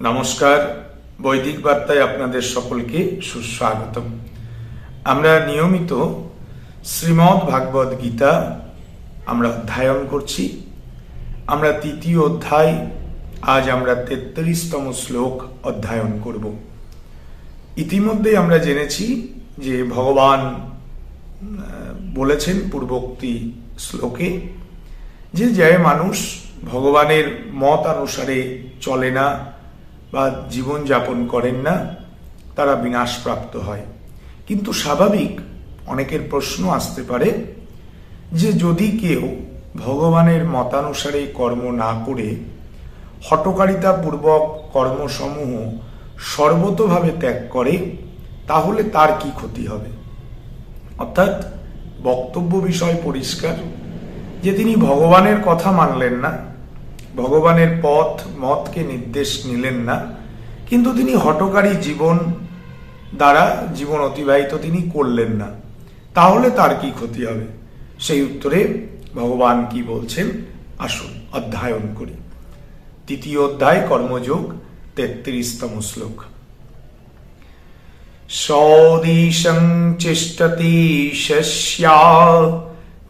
নমস্কার। বৈদিক বার্তায় আপনাদের সকলকে সুস্বাগতম। আমরা নিয়মিত শ্রীমদ্ ভাগবত গীতা আমরা অধ্যয়ন করছি। আমরা তৃতীয় অধ্যায়, আজ আমরা তেত্রিশতম শ্লোক অধ্যয়ন করব। ইতিমধ্যে আমরা জেনেছি যে ভগবান বলেছেন পূর্বোক্তি শ্লোকে যে যে মানুষ ভগবানের মত অনুসারে চলে না বা জীবন যাপন করেন না, তারা বিনাশপ্রাপ্ত হয়। কিন্তু স্বাভাবিক অনেকের প্রশ্ন আসতে পারে যে যদি কেউ ভগবানের মতানুসারে কর্ম না করে হটকারিতা পূর্বক কর্মসমূহ সর্বতভাবে ত্যাগ করে, তাহলে তার কি ক্ষতি হবে? অর্থাৎ বক্তব্য বিষয় পরিষ্কার, যে তিনি ভগবানের কথা মানলেন না ভগবানের পথ, মতকে নির্দেশ নিলেন না। কিন্তু তিনি হটকারী জীবন দ্বারা জীবন অতিবাহিত তিনি করলেন না। তাহলে তার কি ক্ষতি হবে? সেই উত্তরে ভগবান কি বলছেন? আসুন, অধ্যয়ন করি। তৃতীয় অধ্যায়, কর্মযোগ, তেত্রিশতম শ্লোক। সৌদিশং চেষ্টতি শস্যা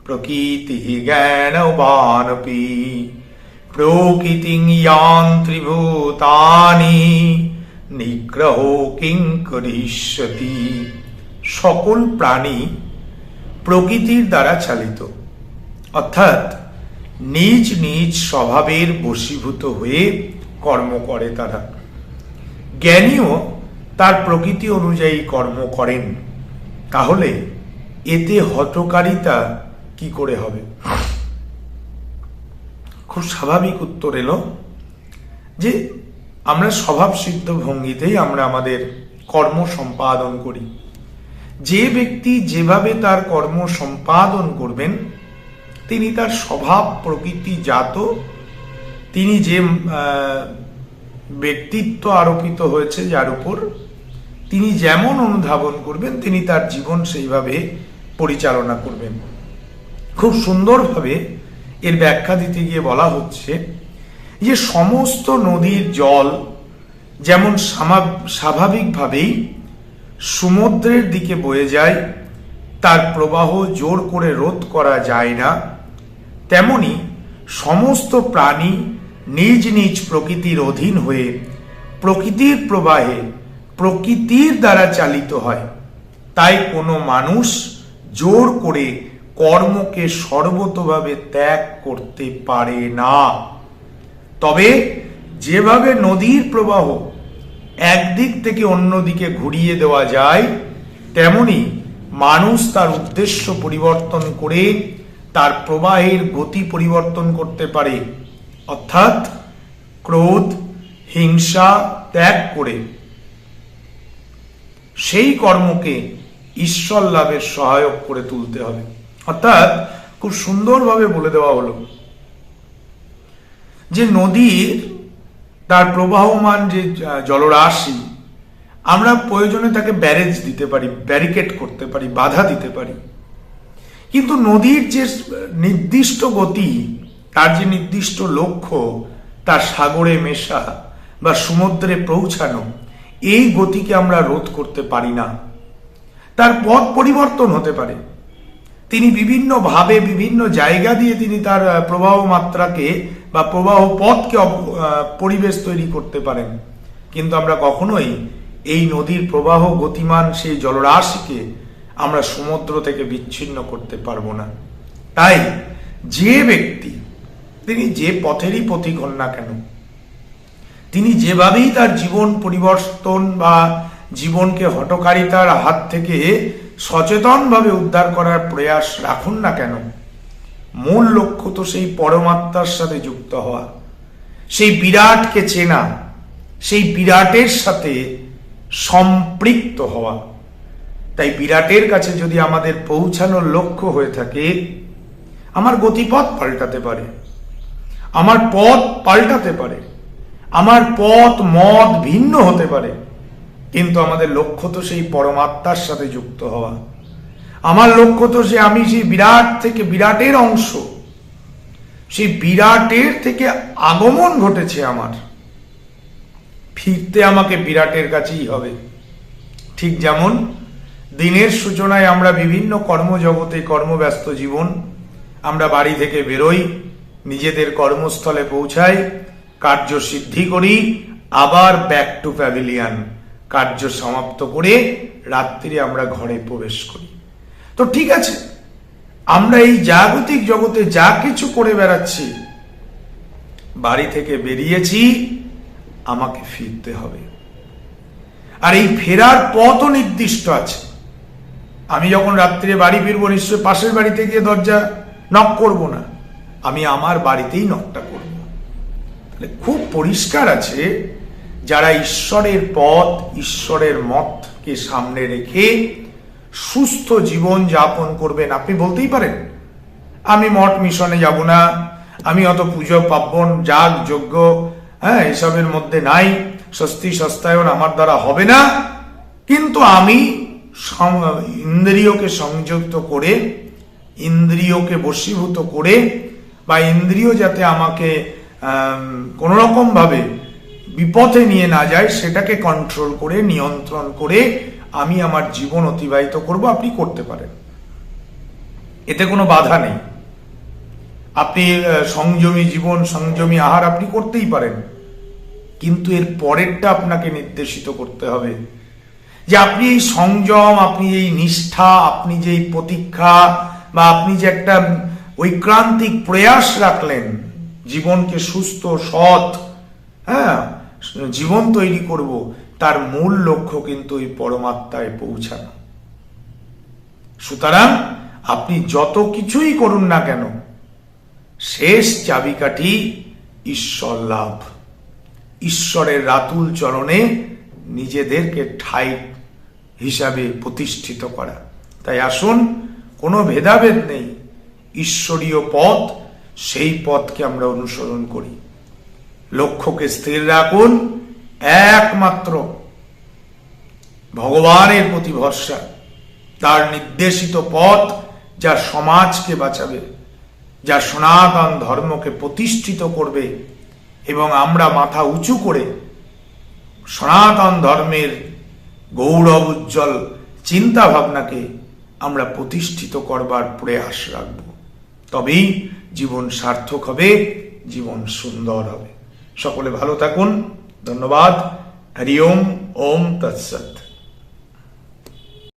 প্রকৃতি জ্ঞানবানপি। প্রকৃতিং যান্ত্রিভূতানি নিগ্রহ কিং করিষ্যতি সকল প্রাণী প্রকৃতির দ্বারা চালিত। অর্থাৎ নিজ নিজ স্বভাবের বশীভূত হয়ে কর্ম করে তারা। জ্ঞানীও তার প্রকৃতি অনুযায়ী কর্ম করেন। তাহলে এতে হটকারিতা কি করে হবে? খুব স্বাভাবিক উত্তর এলো যে আমরা স্বভাব সিদ্ধ ভঙ্গিতেই আমরা আমাদের কর্ম সম্পাদন করি। যে ব্যক্তি যেভাবে তার কর্ম সম্পাদন করবেন, তিনি তার স্বভাব প্রকৃতি জাত, তিনি যে ব্যক্তিত্ব আরোপিত হয়েছে যার উপর, তিনি যেমন অনুধাবন করবেন, তিনি তার জীবন সেইভাবে পরিচালনা করবেন। খুব সুন্দরভাবে এর ব্যাখ্যা দিতে গিয়ে বলা হচ্ছে যে সমস্ত নদীর জল যেমন স্বাভাবিকভাবেই সমুদ্রের দিকে বয়ে যায়, তার প্রবাহ জোর করে রোধ করা যায় না, তেমনি সমস্ত প্রাণী নিজ নিজ প্রকৃতির অধীন হয়ে প্রকৃতির প্রবাহে প্রকৃতির দ্বারা চালিত হয়। তাই কোনো মানুষ জোর করে কর্মকে সর্বতভাবে ত্যাগ করতে পারে না। তবে যেভাবে নদীর প্রবাহ একদিক থেকে অন্যদিকে ঘুরিয়ে দেওয়া যায়, তেমনি মানুষ তার উদ্দেশ্য পরিবর্তন করে তার প্রবাহের গতি পরিবর্তন করতে পারে। অর্থাৎ ক্রোধ, হিংসা ত্যাগ করে। সেই কর্মকে ঈশ্বর লাভের সহায়ক করে তুলতে হবে। অর্থাৎ খুব সুন্দরভাবে বলে দেওয়া হলো যে নদীর তার প্রবাহমান যে জলরাশি, আমরা প্রয়োজনে তাকে ব্যারেজ দিতে পারি, ব্যারিকেড করতে পারি, বাধা দিতে পারি। কিন্তু নদীর যে নির্দিষ্ট গতি, তার যে নির্দিষ্ট লক্ষ্য, তার সাগরে মেশা বা সমুদ্রে পৌঁছানো, এই গতিকে আমরা রোধ করতে পারি না। তার পথ পরিবর্তন হতে পারে। তিনি বিভিন্ন ভাবে বিভিন্ন জায়গা দিয়ে তিনি তার প্রবাহ মাত্রাকে বা প্রবাহ পথকে পরিবেশ তৈরি করতে পারেন। কিন্তু আমরা কখনোই এই নদীর প্রবাহ গতিমান সেই জলরাশিকে আমরা সমুদ্র থেকে বিচ্ছিন্ন করতে পারব না। তাই যে ব্যক্তি, তিনি যে পথেরই পথিক হন না কেন, তিনি যেভাবেই তার জীবন পরিবর্তন বা জীবনকে হটকারিতার হাত থেকে সচেতনভাবে উদ্ধার করার প্রয়াস রাখুন না কেন? মূল লক্ষ্য তো সেই পরমাত্মার সাথে যুক্ত হওয়া। সেই বিরাটকে চেনা, সেই বিরাটের সাথে সম্পৃক্ত হওয়া। তাই বিরাটের কাছে যদি আমাদের পৌঁছানোর লক্ষ্য হয়ে থাকে, আমার গতিপথ পাল্টাতে পারে, আমার পথ পাল্টাতে পারে, আমার পথ মত ভিন্ন হতে পারে। কিন্তু আমাদের লক্ষ্য তো সেই পরমাত্মার সাথে যুক্ত হওয়া। আমার লক্ষ্য তো যে আমি সেই বিরাট থেকে বিরাটের অংশ, সেই বিরাটের থেকে আগমন ঘটেছে আমার। ফিরতে আমাকে বিরাটের কাছেই হবে। ঠিক যেমন দিনের সূচনায় আমরা বিভিন্ন কর্মজগতে কর্মব্যস্ত জীবন, আমরা বাড়ি থেকে বেরোই, নিজেদের কর্মস্থলে পৌঁছাই কার্য সিদ্ধি করি, আবার ব্যাক টু প্যাভিলিয়ান কার্য সমাপ্ত করে রাত্রিরে আমরা ঘরে প্রবেশ করি। তো ঠিক আছে, আমরা এই জাগতিক জগতে যা কিছু করে বেড়াচ্ছি, বাড়ি থেকে বেরিয়েছি, আমাকে ফিরতে হবে। আর এই ফেরার পথও নির্দিষ্ট আছে। আমি যখন রাত্রে বাড়ি ফিরবো, নিশ্চয়ই পাশের বাড়িতে গিয়ে দরজা নক করব না। আমি আমার বাড়িতেই নকটা করব। তাহলে খুব পরিষ্কার আছে যারা ঈশ্বরের পথ, ঈশ্বরের মতকে সামনে রেখে সুস্থ জীবন যাপন করবেন, আপনি বলতেই পারেন, আমি মঠ মিশনে যাব না, আমি অত পুজো পার্বণ, যাগ, যজ্ঞ হ্যাঁ এসবের মধ্যে নাই, স্বস্তি সস্তায়ন আমার দ্বারা হবে না, কিন্তু আমি ইন্দ্রিয়কে সংযুক্ত করে, ইন্দ্রিয়কে বশীভূত করে, বা ইন্দ্রিয় যাতে আমাকে কোন রকম ভাবে বিপথে নিয়ে না যায়, সেটাকে কন্ট্রোল করে, নিয়ন্ত্রণ করে আমি আমার জীবন অতিবাহিত করব, আপনি করতে পারেন। এতে কোনো বাধা নেই। আপনি সংযমী জীবন, সংযমী আহার আপনি করতেই পারেন। কিন্তু এর পরেরটা আপনাকে নির্দেশিত করতে হবে যে আপনি এই সংযম, আপনি এই নিষ্ঠা, আপনি যে প্রতীক্ষা বা আপনি যে একটা ঐক্রান্তিক প্রয়াস রাখলেন, জীবনকে সুস্থ, সৎ হ্যাঁ জীবন তৈরি করব, তার মূল লক্ষ্য কিন্তু এই পরমাত্মায় পৌঁছানো। সুতরাং আপনি যত কিছুই করুন না কেন, শেষ চাবিকাঠি ঈশ্বর লাভ। ঈশ্বরের রাতুল চরণে নিজেদেরকে ঠাই হিসাবে প্রতিষ্ঠিত করা। তাই আসুন, কোনো ভেদাভেদ নেই। ঈশ্বরীয় পথ, সেই পথকে আমরা অনুসরণ করি। লক্ষ্যকে স্থির রাখুন। একমাত্র ভগবানের প্রতি ভরসা, তার নির্দেশিত পথ যা সমাজকে বাঁচাবে, যা সনাতন ধর্মকে প্রতিষ্ঠিত করবে এবং আমরা মাথা উঁচু করে সনাতন ধর্মের গৌরব, উজ্জ্বল চিন্তা ভাবনাকে আমরা প্রতিষ্ঠিত করবার প্রয়াস রাখব। তবেই জীবন সার্থক হবে, জীবন সুন্দর হবে। সকলে ভালো থাকুন। ধন্যবাদ। হরি ওম ওম তৎসৎ।